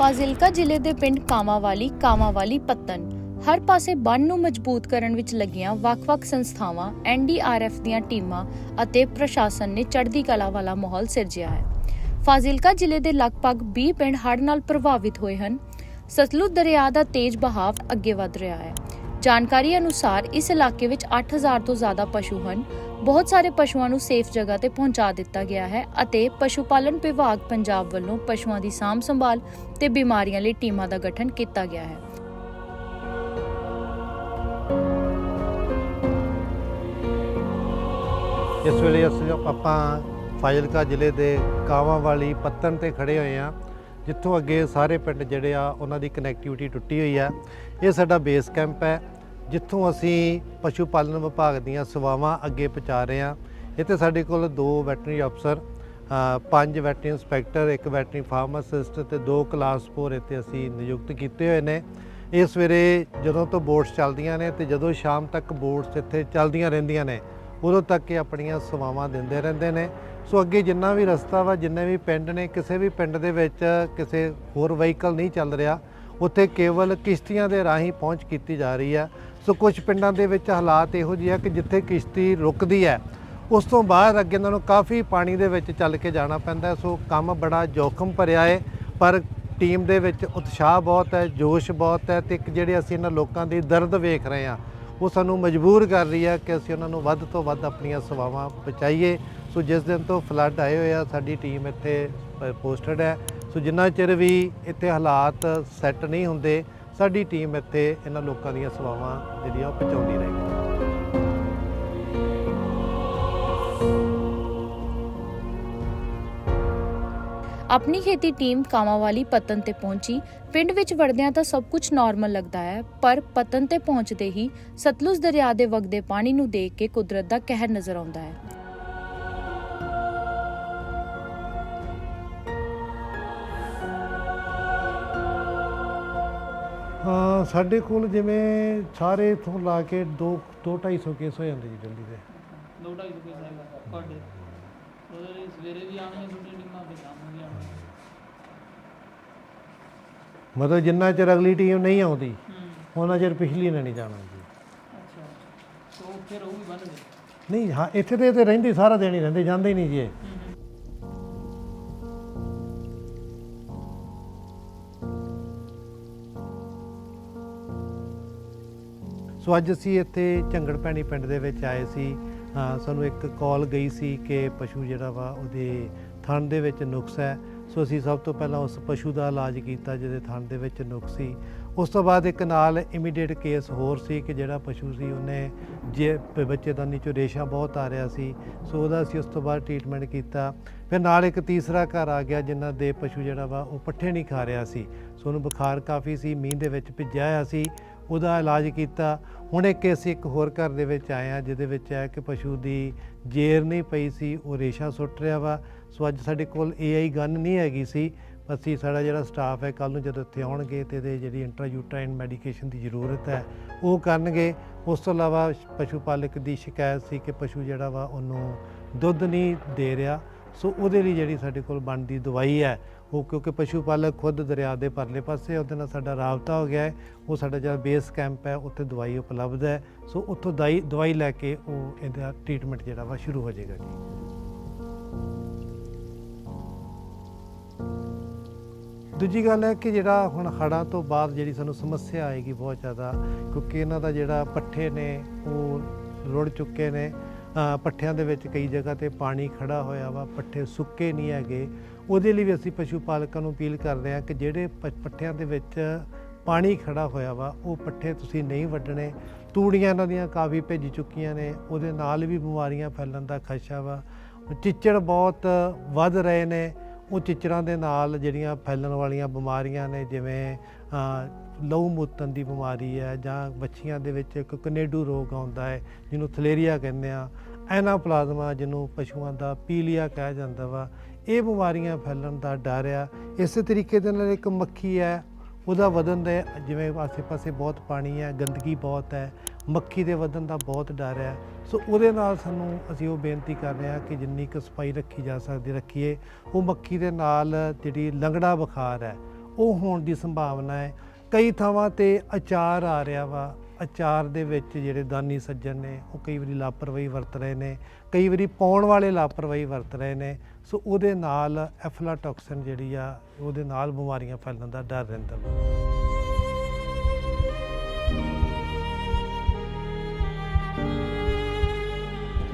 ਫਾਜ਼ਿਲਕਾ ਜ਼ਿਲ੍ਹੇ ਦੇ ਪਿੰਡ ਕਾਮਾਵਾਲੀ ਕਾਮਾਵਾਲੀ ਪੱਤਨ। ਹਰ ਪਾਸੇ ਬੰਨ ਨੂੰ ਮਜ਼ਬੂਤ ਕਰਨ ਵਿੱਚ ਲੱਗੀਆਂ ਵੱਖ-ਵੱਖ ਸੰਸਥਾਵਾਂ ਐਨਡੀਆਰਐਫ ਦੀਆਂ ਟੀਮਾਂ ਅਤੇ ਪ੍ਰਸ਼ਾਸਨ ਨੇ ਚੜ੍ਹਦੀ ਕਲਾ ਵਾਲਾ ਮਾਹੌਲ ਸਿਰਜਿਆ ਹੈ। ਫਾਜ਼ਿਲਕਾ ਜ਼ਿਲ੍ਹੇ ਦੇ ਲਗਭਗ 20 ਪਿੰਡ ਹੜ੍ਹ ਨਾਲ ਪ੍ਰਭਾਵਿਤ ਹੋਏ ਹਨ। ਸਤਲੁਜ ਦਰਿਆ ਦਾ ਤੇਜ਼ ਬਹਾਵ ਅੱਗੇ ਵਧ ਰਿਹਾ ਹੈ। ਜਾਣਕਾਰੀ ਅਨੁਸਾਰ ਇਸ ਇਲਾਕੇ ਵਿੱਚ 8000 ਤੋਂ ਜ਼ਿਆਦਾ ਪਸ਼ੂ ਹਨ। ਬਹੁਤ ਸਾਰੇ ਪਸ਼ੂਆਂ ਨੂੰ ਸੇਫ ਜਗ੍ਹਾ ਤੇ ਪਹੁੰਚਾ ਦਿੱਤਾ ਗਿਆ ਹੈ ਅਤੇ ਪਸ਼ੂ ਪਾਲਣ ਵਿਭਾਗ ਪੰਜਾਬ ਵੱਲੋਂ ਪਸ਼ੂਆਂ ਦੀ ਸਾਂਭ ਸੰਭਾਲ ਤੇ ਬਿਮਾਰੀਆਂ ਲਈ ਟੀਮਾਂ ਦਾ ਗਠਨ ਕੀਤਾ ਗਿਆ ਹੈ। ਇਸ ਵੇਲੇ ਅਸੀਂ ਆਪਾਂ ਫਾਜ਼ਿਲਕਾ ਜ਼ਿਲ੍ਹੇ ਦੇ ਕਾਵਾਂ ਵਾਲੀ ਪੱਤਨ ਤੇ ਖੜੇ ਹੋਏ ਆ ਜਿੱਥੋਂ ਅੱਗੇ ਸਾਰੇ ਪਿੰਡ ਜਿਹੜੇ ਆ, ਉਹਨਾਂ ਦੀ ਕਨੈਕਟੀਵਿਟੀ ਟੁੱਟੀ ਹੋਈ ਆ ਇਹ ਸਾਡਾ ਬੇਸ ਕੈਂਪ ਹੈ। ਜਿੱਥੋਂ ਅਸੀਂ ਪਸ਼ੂ ਪਾਲਣ ਵਿਭਾਗ ਦੀਆਂ ਸੇਵਾਵਾਂ ਅੱਗੇ ਪਹੁੰਚਾ ਰਹੇ ਹਾਂ। ਇੱਥੇ ਸਾਡੇ ਕੋਲ ਦੋ ਵੈਟਰਨਰੀ ਅਫਸਰ ਪੰਜ ਵੈਟਰਨਰੀ ਇੰਸਪੈਕਟਰ ਇੱਕ ਵੈਟਰਨਰੀ ਫਾਰਮਾਸਿਸਟ ਤੇ ਦੋ ਕਲਾਸ ਫੋਰ ਇੱਥੇ ਅਸੀਂ ਨਿਯੁਕਤ ਕੀਤੇ ਹੋਏ ਨੇ। ਇਹ ਸਵੇਰੇ ਜਦੋਂ ਤੋਂ ਬੋਟਸ ਚੱਲਦੀਆਂ ਨੇ ਤੇ ਜਦੋਂ ਸ਼ਾਮ ਤੱਕ ਬੋਟਸ ਇੱਥੇ ਚੱਲਦੀਆਂ ਰਹਿੰਦੀਆਂ ਨੇ, ਉਦੋਂ ਤੱਕ ਇਹ ਆਪਣੀਆਂ ਸੇਵਾਵਾਂ ਦਿੰਦੇ ਰਹਿੰਦੇ ਨੇ। ਸੋ ਅੱਗੇ ਜਿੰਨਾ ਵੀ ਰਸਤਾ ਵਾ, ਜਿੰਨੇ ਵੀ ਪਿੰਡ ਨੇ, ਕਿਸੇ ਵੀ ਪਿੰਡ ਦੇ ਵਿੱਚ ਕਿਸੇ ਹੋਰ ਵਹੀਕਲ ਨਹੀਂ ਚੱਲ ਰਿਹਾ, ਉੱਥੇ ਕੇਵਲ ਕਿਸ਼ਤੀਆਂ ਦੇ ਰਾਹੀਂ ਪਹੁੰਚ ਕੀਤੀ ਜਾ ਰਹੀ ਆ। ਸੋ ਕੁਝ ਪਿੰਡਾਂ ਦੇ ਵਿੱਚ ਹਾਲਾਤ ਇਹੋ ਜਿਹੇ ਆ ਕਿ ਜਿੱਥੇ ਕਿਸ਼ਤੀ ਰੁਕਦੀ ਹੈ, ਉਸ ਤੋਂ ਬਾਅਦ ਅੱਗੇ ਉਹਨਾਂ ਨੂੰ ਕਾਫੀ ਪਾਣੀ ਦੇ ਵਿੱਚ ਚੱਲ ਕੇ ਜਾਣਾ ਪੈਂਦਾ ਸੋ ਕੰਮ ਬੜਾ ਜੋਖਮ ਭਰਿਆ ਹੈ ਪਰ ਟੀਮ ਦੇ ਵਿੱਚ ਉਤਸ਼ਾਹ ਬਹੁਤ ਹੈ, ਜੋਸ਼ ਬਹੁਤ ਹੈ ਤੇ ਇੱਕ ਜਿਹੜੇ ਅਸੀਂ ਇਹਨਾਂ ਲੋਕਾਂ ਦੀ ਦਰਦ ਵੇਖ ਰਹੇ ਹਾਂ, ਉਹ ਸਾਨੂੰ ਮਜਬੂਰ ਕਰ ਰਹੀ ਹੈ ਕਿ ਅਸੀਂ ਉਹਨਾਂ ਨੂੰ ਵੱਧ ਤੋਂ ਵੱਧ ਆਪਣੀਆਂ ਸੇਵਾਵਾਂ ਪਹੁੰਚਾਈਏ। ਸੋ ਜਿਸ ਦਿਨ ਤੋਂ ਫਲੱਡ ਆਏ ਹੋਏ ਆ, ਸਾਡੀ ਟੀਮ ਇੱਥੇ ਪੋਸਟਡ ਹੈ। ਸੋ ਜਿੰਨਾ ਚਿਰ ਵੀ ਇੱਥੇ ਹਾਲਾਤ ਸੈੱਟ ਨਹੀਂ ਹੁੰਦੇ ਸਾਡੀ ਟੀਮ ਇੱਥੇ ਇਹਨਾਂ ਲੋਕਾਂ ਦੀਆਂ ਸੇਵਾਵਾਂ ਜਿਹੜੀਆਂ ਉਹ ਪਹੁੰਚਾਉਂਦੀ ਰਹੇਗੀ ਆਪਣੀ ਖੇਤੀ ਟੀਮ ਕਾਮਾਵਾਲੀ ਪਤਨ ਤੇ ਪਹੁੰਚੀ। ਪਿੰਡ ਵਿੱਚ ਵੜਦਿਆਂ ਤਾਂ ਸਭ ਕੁਝ ਨਾਰਮਲ ਲੱਗਦਾ ਹੈ, ਪਰ ਪਤਨ ਤੇ ਪਹੁੰਚਦੇ ਹੀ ਸਤਲੁਜ ਦਰਿਆ ਦੇ ਵਗਦੇ ਪਾਣੀ ਨੂੰ ਦੇਖ ਕੇ ਕੁਦਰਤ ਦਾ ਕਹਿਰ ਨਜ਼ਰ ਆਉਂਦਾ ਹੈ। ਹਾਂ ਸਾਡੇ ਕੋਲ ਜਿਵੇਂ ਸਾਰੇ ਇਥੋਂ ਲਾ ਕੇ 2 2 250 ਕੇਸ ਹੋ ਜਾਂਦੇ ਜੀ ਜਲਦੀ ਦੇ। ਦੋ ਢਾਈ ਸੌ ਕੇਸ ਹੈਗਾ ਪਰ ਡੇ ਉਹਦੇ ਲਈ ਸਵੇਰੇ ਵੀ ਆਉਣੀਆਂ ਛੁੱਟੀ ਟੀਮਾਂ ਤੇ ਸ਼ਾਮ ਨੂੰ ਵੀ ਆਉਣੀਆਂ ਮਤਲਬ ਜਿੰਨਾ ਚਿਰ ਅਗਲੀ ਟੀਮ ਨਹੀਂ ਆਉਂਦੀ ਉਹਨਾਂ ਚਿਰ ਪਿਛਲੀ ਨੇ ਨਹੀਂ ਜਾਣਾ ਜੀ। ਅੱਛਾ ਸੋ ਨਹੀਂ ਹਾਂ ਇੱਥੇ ਤੇ ਤੇ ਰਹਿੰਦੇ ਸਾਰਾ ਦਿਨ ਹੀ ਰਹਿੰਦੇ ਜਾਂਦੇ ਹੀ ਨਹੀਂ ਜੀ ਸੋ ਅੱਜ ਅਸੀਂ ਇੱਥੇ ਝੰਗੜ ਪੈਣੀ ਪਿੰਡ ਦੇ ਵਿੱਚ ਆਏ ਸੀ। ਸਾਨੂੰ ਇੱਕ ਕਾਲ ਗਈ ਸੀ ਕਿ ਪਸ਼ੂ ਜਿਹੜਾ ਵਾ ਉਹਦੇ ਥਣ ਦੇ ਵਿੱਚ ਨੁਕਸ ਹੈ। ਸੋ ਅਸੀਂ ਸਭ ਤੋਂ ਪਹਿਲਾਂ ਉਸ ਪਸ਼ੂ ਦਾ ਇਲਾਜ ਕੀਤਾ ਜਿਹਦੇ ਥਣ ਦੇ ਵਿੱਚ ਨੁਕਸ ਸੀ। ਉਸ ਤੋਂ ਬਾਅਦ ਇੱਕ ਨਾਲ ਇਮੀਡੀਏਟ ਕੇਸ ਹੋਰ ਸੀ ਕਿ ਜਿਹੜਾ ਪਸ਼ੂ ਸੀ ਉਹਨੇ ਜੇ ਪ- ਬੱਚੇਦਾਨੀ ਚੋਂ ਰੇਸ਼ਾ ਬਹੁਤ ਆ ਰਿਹਾ ਸੀ। ਸੋ ਉਹਦਾ ਅਸੀਂ ਉਸ ਤੋਂ ਬਾਅਦ ਟ੍ਰੀਟਮੈਂਟ ਕੀਤਾ। ਫਿਰ ਨਾਲ ਇੱਕ ਤੀਸਰਾ ਘਰ ਆ ਗਿਆ ਜਿਨ੍ਹਾਂ ਦੇ ਪਸ਼ੂ ਜਿਹੜਾ ਵਾ ਉਹ ਪੱਠੇ ਨਹੀਂ ਖਾ ਰਿਹਾ ਸੀ। ਸੋ ਉਹਨੂੰ ਬੁਖਾਰ ਕਾਫੀ ਸੀ, ਮੀਂਹ ਦੇ ਵਿੱਚ ਭਿੱਜਿਆ ਹੋਇਆ ਸੀ। ਉਹਦਾ ਇਲਾਜ ਕੀਤਾ। ਹੁਣ ਇੱਕ ਅਸੀਂ ਇੱਕ ਹੋਰ ਘਰ ਦੇ ਵਿੱਚ ਆਏ ਆ ਜਿਹਦੇ ਵਿੱਚ ਹੈ ਕਿ ਪਸ਼ੂ ਦੀ ਜੇਰ ਨਹੀਂ ਪਈ ਸੀ, ਉਹ ਰੇਸ਼ਾ ਸੁੱਟ ਰਿਹਾ ਵਾ। ਸੋ ਅੱਜ ਸਾਡੇ ਕੋਲ ਏਆਈ ਗਨ ਨਹੀਂ ਹੈਗੀ ਸੀ। ਅਸੀਂ ਸਾਡਾ ਜਿਹੜਾ ਸਟਾਫ ਹੈ ਕੱਲ ਨੂੰ ਜਦੋਂ ਇੱਥੇ ਆਉਣਗੇ ਤੇ ਇਹਦੇ ਜਿਹੜੀ ਇੰਟਰਾਯੂਟਰਾਈਨ ਮੈਡੀਕੇਸ਼ਨ ਦੀ ਜ਼ਰੂਰਤ ਹੈ, ਉਹ ਕਰਨਗੇ। ਉਸ ਤੋਂ ਇਲਾਵਾ ਪਸ਼ੂ ਪਾਲਕ ਦੀ ਸ਼ਿਕਾਇਤ ਸੀ ਕਿ ਪਸ਼ੂ ਜਿਹੜਾ ਵਾ ਉਹਨੂੰ ਦੁੱਧ ਨਹੀਂ ਦੇ ਰਿਹਾ। ਸੋ ਉਹਦੇ ਲਈ ਜਿਹੜੀ ਸਾਡੇ ਕੋਲ ਬਣਦੀ ਦਵਾਈ ਹੈ ਉਹ ਕਿਉਂਕਿ ਪਸ਼ੂ ਪਾਲਕ ਖੁਦ ਦਰਿਆ ਦੇ ਪਰਲੇ ਪਾਸੇ ਉਹਦੇ ਨਾਲ ਸਾਡਾ ਰਾਬਤਾ ਹੋ ਗਿਆ ਹੈ। ਉਹ ਸਾਡਾ ਜਿਹੜਾ ਬੇਸ ਕੈਂਪ ਹੈ, ਉੱਥੇ ਦਵਾਈ ਉਪਲਬਧ ਹੈ। ਸੋ ਉੱਥੋਂ ਦਵਾਈ ਦਵਾਈ ਲੈ ਕੇ ਉਹ ਇਹਦਾ ਟ੍ਰੀਟਮੈਂਟ ਜਿਹੜਾ ਵਾ ਸ਼ੁਰੂ ਹੋ ਜਾਏਗਾ ਜੀ। ਦੂਜੀ ਗੱਲ ਹੈ ਕਿ ਜਿਹੜਾ ਹੁਣ ਹੜ੍ਹਾਂ ਤੋਂ ਬਾਅਦ ਜਿਹੜੀ ਸਾਨੂੰ ਸਮੱਸਿਆ ਆਏਗੀ ਬਹੁਤ ਜ਼ਿਆਦਾ, ਕਿਉਂਕਿ ਇਹਨਾਂ ਦਾ ਜਿਹੜਾ ਪੱਠੇ ਨੇ, ਉਹ ਰੁੜ ਚੁੱਕੇ ਨੇ। ਪੱਠਿਆਂ ਦੇ ਵਿੱਚ ਕਈ ਜਗ੍ਹਾ ਤੇ ਪਾਣੀ ਖੜਾ ਹੋਇਆ ਵਾ, ਪੱਠੇ ਸੁੱਕੇ ਨਹੀਂ ਹੈਗੇ। ਉਹਦੇ ਲਈ ਵੀ ਅਸੀਂ ਪਸ਼ੂ ਪਾਲਕਾਂ ਨੂੰ ਅਪੀਲ ਕਰਦੇ ਹਾਂ ਕਿ ਜਿਹੜੇ ਪ- ਪੱਠਿਆਂ ਦੇ ਵਿੱਚ ਪਾਣੀ ਖੜਾ ਹੋਇਆ ਵਾ, ਉਹ ਪੱਠੇ ਤੁਸੀਂ ਨਹੀਂ ਵੱਢਣੇ। ਤੂੜੀਆਂ ਇਹਨਾਂ ਦੀਆਂ ਕਾਫੀ ਭਿੱਜ ਚੁੱਕੀਆਂ ਨੇ, ਉਹਦੇ ਨਾਲ ਵੀ ਬਿਮਾਰੀਆਂ ਫੈਲਣ ਦਾ ਖਦਸ਼ਾ ਵਾ। ਚਿੱਚੜ ਬਹੁਤ ਵੱਧ ਰਹੇ ਨੇ, ਉਹ ਚਿੱਚੜਾਂ ਦੇ ਨਾਲ ਜਿਹੜੀਆਂ ਫੈਲਣ ਵਾਲੀਆਂ ਬਿਮਾਰੀਆਂ ਨੇ, ਜਿਵੇਂ ਲਹੂ ਮੂਤਨ ਦੀ ਬਿਮਾਰੀ ਹੈ ਜਾਂ ਬੱਚੀਆਂ ਦੇ ਵਿੱਚ ਇੱਕ ਕਨੇਡੂ ਰੋਗ ਆਉਂਦਾ ਹੈ, ਜਿਹਨੂੰ ਥਲੇਰੀਆ ਕਹਿੰਦੇ ਆ ਐਨਾਪਲਾਜ਼ਮਾ ਜਿਹਨੂੰ ਪਸ਼ੂਆਂ ਦਾ ਪੀਲੀਆ ਕਿਹਾ ਜਾਂਦਾ ਵਾ, ਇਹ ਬਿਮਾਰੀਆਂ ਫੈਲਣ ਦਾ ਡਰ ਆ। ਇਸੇ ਤਰੀਕੇ ਦੇ ਨਾਲ ਇੱਕ ਮੱਖੀ ਹੈ, ਉਹਦਾ ਵਧਣ ਦੇ ਜਿਵੇਂ ਆਸੇ-ਪਾਸੇ ਬਹੁਤ ਪਾਣੀ ਹੈ, ਗੰਦਗੀ ਬਹੁਤ ਹੈ, ਮੱਖੀ ਦੇ ਵਧਣ ਦਾ ਬਹੁਤ ਡਰ ਹੈ। ਸੋ ਉਹਦੇ ਨਾਲ ਸਾਨੂੰ ਅਸੀਂ ਉਹ ਬੇਨਤੀ ਕਰ ਰਹੇ ਹਾਂ ਕਿ ਜਿੰਨੀ ਕੁ ਸਫ਼ਾਈ ਰੱਖੀ ਜਾ ਸਕਦੀ, ਰੱਖੀਏ। ਉਹ ਮੱਖੀ ਦੇ ਨਾਲ ਜਿਹੜੀ ਲੰਗੜਾ ਬੁਖਾਰ ਹੈ, ਉਹ ਹੋਣ ਦੀ ਸੰਭਾਵਨਾ ਹੈ। ਕਈ ਥਾਵਾਂ ਤੇ ਅਚਾਰ ਆ ਰਿਹਾ ਵਾ ਅਚਾਰ ਦੇ ਵਿੱਚ ਜਿਹੜੇ ਦਾਨੀ ਸੱਜਣ ਨੇ, ਉਹ ਕਈ ਵਾਰੀ ਲਾਪਰਵਾਹੀ ਵਰਤ ਰਹੇ ਨੇ, ਕਈ ਵਾਰੀ ਪਾਉਣ ਵਾਲੇ ਲਾਪਰਵਾਹੀ ਵਰਤ ਰਹੇ ਨੇ, ਸੋ ਉਹਦੇ ਨਾਲ ਐਫਲਾਟੌਕਸਿਨ ਜਿਹੜੀ ਆ, ਉਹਦੇ ਨਾਲ ਬਿਮਾਰੀਆਂ ਫੈਲਣ ਦਾ ਡਰ ਰਹਿੰਦਾ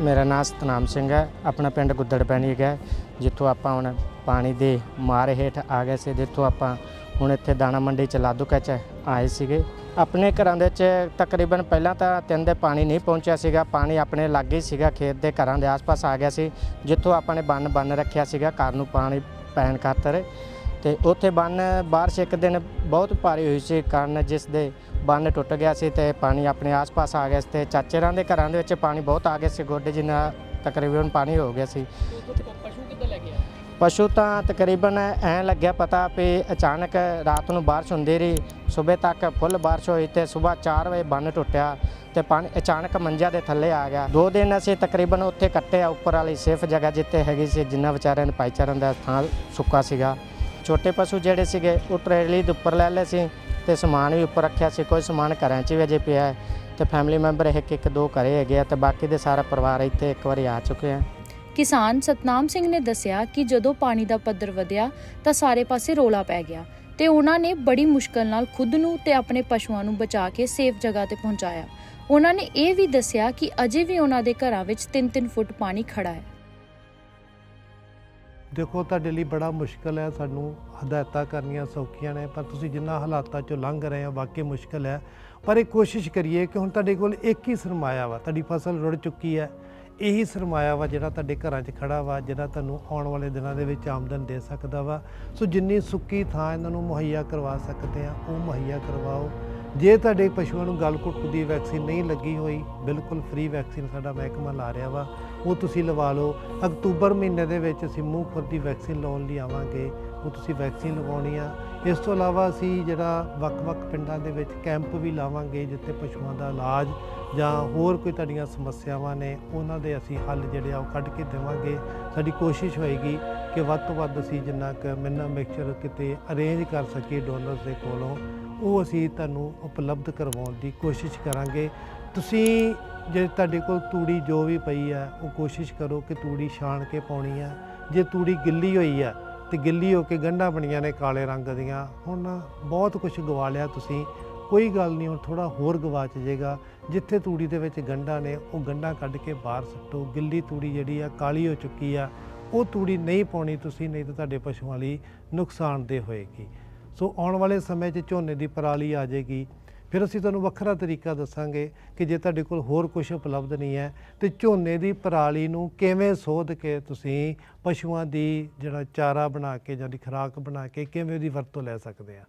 ਮੇਰਾ ਨਾਮ ਸਤਨਾਮ ਸਿੰਘ ਹੈ, ਆਪਣਾ ਪਿੰਡ ਗੁੱਦੜ ਪੈਣੀ ਹੈਗਾ, ਜਿੱਥੋਂ ਆਪਾਂ ਹੁਣ ਪਾਣੀ ਦੇ ਮਾਰ ਹੇਠ ਆ ਗਏ ਸੀ, ਜਿੱਥੋਂ ਆਪਾਂ ਹੁਣ ਇੱਥੇ ਦਾਣਾ ਮੰਡੀ ਚ ਲਾਦੂਕਾ ਚ ਆਏ ਸੀਗੇ। ਆਪਣੇ ਘਰਾਂ ਦੇ ਵਿੱਚ ਤਕਰੀਬਨ ਪਹਿਲਾਂ ਤਾਂ ਤਿੰਨ ਦੇ ਪਾਣੀ ਨਹੀਂ ਪਹੁੰਚਿਆ ਸੀਗਾ, ਪਾਣੀ ਆਪਣੇ ਲਾਗੇ ਹੀ ਸੀਗਾ, ਖੇਤ ਦੇ ਘਰਾਂ ਦੇ ਆਸ-ਪਾਸ ਆ ਗਿਆ ਸੀ। ਜਿੱਥੋਂ ਆਪਾਂ ਨੇ ਬੰਨ ਬੰਨ ਰੱਖਿਆ ਸੀਗਾ, ਘਰ ਨੂੰ ਪਾਣੀ ਪੈਣ ਖਾਤਰ। ਤੇ ਉੱਥੇ ਬੰਨ ਬਾਰਿਸ਼ ਇੱਕ ਦਿਨ ਬਹੁਤ ਭਾਰੀ ਹੋਈ ਸੀ, ਕਾਰਨ ਜਿਸ ਦੇ ਬੰਨ ਟੁੱਟ ਗਿਆ ਸੀ ਤੇ ਪਾਣੀ ਆਪਣੇ ਆਸ-ਪਾਸ ਆ ਗਿਆ ਸੀ। ਤੇ ਚਾਚੇਰਾਂ ਦੇ ਘਰਾਂ ਦੇ ਵਿੱਚ ਪਾਣੀ ਬਹੁਤ ਆ ਗਿਆ ਸੀ, ਗੋਡੇ ਜਿੰਨਾ ਤਕਰੀਬਨ ਪਾਣੀ ਹੋ ਗਿਆ ਸੀ। ਪਸ਼ੂ ਤਾਂ ਤਕਰੀਬਨ ਐਂ ਲੱਗਿਆ ਪਤਾ ਵੀ ਅਚਾਨਕ ਰਾਤ ਨੂੰ ਬਾਰਿਸ਼ ਹੁੰਦੀ ਰਹੀ। ਸਵੇਰ ਤੱਕ ਫੁੱਲ ਬਾਰਿਸ਼ ਹੋਈ ਤੇ ਸਵੇਰ 4 ਵਜੇ ਬੰਨ ਟੁੱਟਿਆ ਤੇ ਪਾਣੀ ਅਚਾਨਕ ਮੰਜਾ ਦੇ ਥੱਲੇ ਆ ਗਿਆ। ਦੋ ਦਿਨ ਅਸੀਂ ਤਕਰੀਬਨ ਉੱਥੇ ਕੱਟੇ ਆ, ਉੱਪਰ ਵਾਲੀ ਸੇਫ ਜਗ੍ਹਾ ਜਿੱਥੇ ਹੈਗੀ ਸੀ, ਜਿੰਨਾ ਵਿਚਾਰਿਆਂ ਨੇ ਭਾਈਚਾਰਿਆਂ ਦਾ ਥਾਂ ਸੁੱਕਾ ਸੀਗਾ। ਛੋਟੇ ਪਸ਼ੂ ਜਿਹੜੇ ਸੀਗੇ, ਉਹ ਟਰੇਲੀ ਦੇ ਉੱਪਰ ਲੈ ਲਏ ਸੀ ਤੇ ਸਮਾਨ ਵੀ ਉੱਪਰ ਰੱਖਿਆ ਸੀ, ਕੋਈ ਸਮਾਨ ਘਰਾਂ 'ਚ ਵੀ ਅਜੇ ਪਿਆ ਹੈ ਤੇ ਫੈਮਿਲੀ ਮੈਂਬਰ ਇੱਕ ਇੱਕ ਦੋ ਘਰੇ ਹੈਗੇ ਆ ਤੇ ਬਾਕੀ ਦੇ ਸਾਰਾ ਪਰਿਵਾਰ ਇੱਥੇ ਇੱਕ ਵਾਰੀ ਆ ਚੁੱਕੇ ਆ। ਕਿਸਾਨ ਸਤਨਾਮ ਸਿੰਘ ਨੇ ਦੱਸਿਆ ਕਿ ਜਦੋਂ ਪਾਣੀ ਦਾ ਪੱਧਰ ਵਧਿਆ ਤਾਂ ਸਾਰੇ ਪਾਸੇ ਰੋਲਾ ਪੈ ਗਿਆ ਤੇ ਉਹਨਾਂ ਨੇ ਬੜੀ ਮੁਸ਼ਕਲ ਨਾਲ ਖੁਦ ਨੂੰ ਤੇ ਆਪਣੇ ਪਸ਼ੂਆਂ ਨੂੰ ਬਚਾ ਕੇ ਸੇਫ ਜਗ੍ਹਾ ਤੇ ਪਹੁੰਚਾਇਆ। ਉਹਨਾਂ ਨੇ ਇਹ ਵੀ ਦੱਸਿਆ ਕਿ ਅਜੇ ਵੀ ਉਹਨਾਂ ਦੇ ਘਰਾਂ ਵਿੱਚ 3-3 ਫੁੱਟ ਪਾਣੀ ਖੜਾ ਹੈ। ਦੇਖੋ, ਤੁਹਾਡੇ ਲਈ ਬੜਾ ਮੁਸ਼ਕਲ ਹੈ, ਸਾਨੂੰ ਹਦਾਇਤਾਂ ਕਰਨੀਆਂ ਸੌਖੀਆਂ ਨੇ, ਪਰ ਤੁਸੀਂ ਜਿੰਨਾ ਹਾਲਾਤਾਂ ਚੋਂ ਲੰਘ ਰਹੇ ਹੋ, ਵਾਕਈ ਮੁਸ਼ਕਲ ਹੈ। ਪਰ ਇਹ ਕੋਸ਼ਿਸ਼ ਕਰੀਏ ਕਿ ਹੁਣ ਤੁਹਾਡੇ ਕੋਲ ਇੱਕ ਹੀ ਸਰਮਾਇਆ ਵਾ, ਤੁਹਾਡੀ ਫਸਲ ਰੁੜ ਚੁੱਕੀ ਹੈ। ਇਹੀ ਸਰਮਾਇਆ ਵਾ ਜਿਹੜਾ ਤੁਹਾਡੇ ਘਰਾਂ 'ਚ ਖੜਾ ਵਾ, ਜਿਹੜਾ ਤੁਹਾਨੂੰ ਆਉਣ ਵਾਲੇ ਦਿਨਾਂ ਦੇ ਵਿੱਚ ਆਮਦਨ ਦੇ ਸਕਦਾ ਵਾ। ਸੋ ਜਿੰਨੀ ਸੁੱਕੀ ਥਾਂ ਇਹਨਾਂ ਨੂੰ ਮੁਹੱਈਆ ਕਰਵਾ ਸਕਦੇ ਆ, ਉਹ ਮੁਹੱਈਆ ਕਰਵਾਓ। ਜੇ ਤੁਹਾਡੇ ਪਸ਼ੂਆਂ ਨੂੰ ਗਲਘੁੱਟ ਦੀ ਵੈਕਸੀਨ ਨਹੀਂ ਲੱਗੀ ਹੋਈ, ਬਿਲਕੁਲ ਫ੍ਰੀ ਵੈਕਸੀਨ ਸਾਡਾ ਮਹਿਕਮਾ ਲਾ ਰਿਹਾ ਵਾ। ਉਹ ਤੁਸੀਂ ਲਵਾ ਲਓ। ਅਕਤੂਬਰ ਮਹੀਨੇ ਦੇ ਵਿੱਚ ਅਸੀਂ ਮੂੰਹ ਖੁਰ ਦੀ ਵੈਕਸੀਨ ਲਾਉਣ ਲਈ ਆਵਾਂਗੇ। ਉਹ ਤੁਸੀਂ ਵੈਕਸੀਨ ਲਗਾਉਣੀ ਆ। ਇਸ ਤੋਂ ਇਲਾਵਾ ਅਸੀਂ ਜਿਹੜਾ ਵੱਖ-ਵੱਖ ਪਿੰਡਾਂ ਦੇ ਵਿੱਚ ਕੈਂਪ ਵੀ ਲਾਵਾਂਗੇ, ਜਿੱਥੇ ਪਸ਼ੂਆਂ ਦਾ ਇਲਾਜ ਜਾਂ ਹੋਰ ਕੋਈ ਤੁਹਾਡੀਆਂ ਸਮੱਸਿਆਵਾਂ ਨੇ, ਉਹਨਾਂ ਦੇ ਅਸੀਂ ਹੱਲ ਜਿਹੜੇ ਆ ਉਹ ਕੱਢ ਕੇ ਦੇਵਾਂਗੇ। ਸਾਡੀ ਕੋਸ਼ਿਸ਼ ਹੋਏਗੀ ਕਿ ਵੱਧ ਤੋਂ ਵੱਧ ਅਸੀਂ ਜਿੰਨਾ ਕੁ ਮਿੰਨਾ ਮਿਕਸਚਰ ਕਿਤੇ ਅਰੇਂਜ ਕਰ ਸਕੀਏ ਡੋਨਰਸ ਦੇ ਕੋਲੋਂ, ਉਹ ਅਸੀਂ ਤੁਹਾਨੂੰ ਉਪਲਬਧ ਕਰਵਾਉਣ ਦੀ ਕੋਸ਼ਿਸ਼ ਕਰਾਂਗੇ। ਤੁਸੀਂ ਜੇ ਤੁਹਾਡੇ ਕੋਲ ਤੂੜੀ ਜੋ ਵੀ ਪਈ ਹੈ, ਉਹ ਕੋਸ਼ਿਸ਼ ਕਰੋ ਕਿ ਤੂੜੀ ਛਾਣ ਕੇ ਪਾਉਣੀ ਹੈ। ਜੇ ਤੂੜੀ ਗਿੱਲੀ ਹੋਈ ਹੈ ਤੇ ਗਿੱਲੀ ਹੋ ਕੇ ਗੰਢਾਂ ਬਣੀਆਂ ਨੇ ਕਾਲੇ ਰੰਗ ਦੀਆਂ। ਹੁਣ ਬਹੁਤ ਕੁਝ ਗਵਾ ਲਿਆ ਤੁਸੀਂ। ਕੋਈ ਗੱਲ ਨਹੀਂ, ਹੁਣ ਥੋੜਾ ਹੋਰ ਗਵਾਚ ਜਾਏਗਾ। ਜਿੱਥੇ ਤੂੜੀ ਦੇ ਵਿੱਚ ਗੰਢਾਂ ਨੇ, ਉਹ ਗੰਢਾਂ ਕੱਢ ਕੇ ਬਾਹਰ ਸੁੱਟੋ। ਗਿੱਲੀ ਤੂੜੀ ਜਿਹੜੀ ਆ, ਕਾਲੀ ਹੋ ਚੁੱਕੀ ਆ। ਉਹ ਤੂੜੀ ਨਹੀਂ ਪਾਉਣੀ ਤੁਸੀਂ, ਨਹੀਂ ਤਾਂ ਤੁਹਾਡੇ ਪਸ਼ੂਆਂ ਲਈ ਨੁਕਸਾਨਦੇਹ ਹੋਏਗੀ। ਸੋ ਆਉਣ ਵਾਲੇ ਸਮੇਂ 'ਚ ਝੋਨੇ ਦੀ ਪਰਾਲੀ ਆ ਜਾਏਗੀ। ਫਿਰ ਅਸੀਂ ਤੁਹਾਨੂੰ ਵੱਖਰਾ ਤਰੀਕਾ ਦੱਸਾਂਗੇ ਕਿ ਜੇ ਤੁਹਾਡੇ ਕੋਲ ਹੋਰ ਕੁਝ ਉਪਲਬਧ ਨਹੀਂ ਹੈ, ਤੇ ਝੋਨੇ ਦੀ ਪਰਾਲੀ ਨੂੰ ਕਿਵੇਂ ਸੋਧ ਕੇ ਤੁਸੀਂ ਪਸ਼ੂਆਂ ਦੀ ਜਿਹੜਾ ਚਾਰਾ ਬਣਾ ਕੇ ਜਾਂ ਦੀ ਖੁਰਾਕ ਬਣਾ ਕੇ ਕਿਵੇਂ ਉਹਦੀ ਵਰਤੋਂ ਲੈ ਸਕਦੇ ਆ?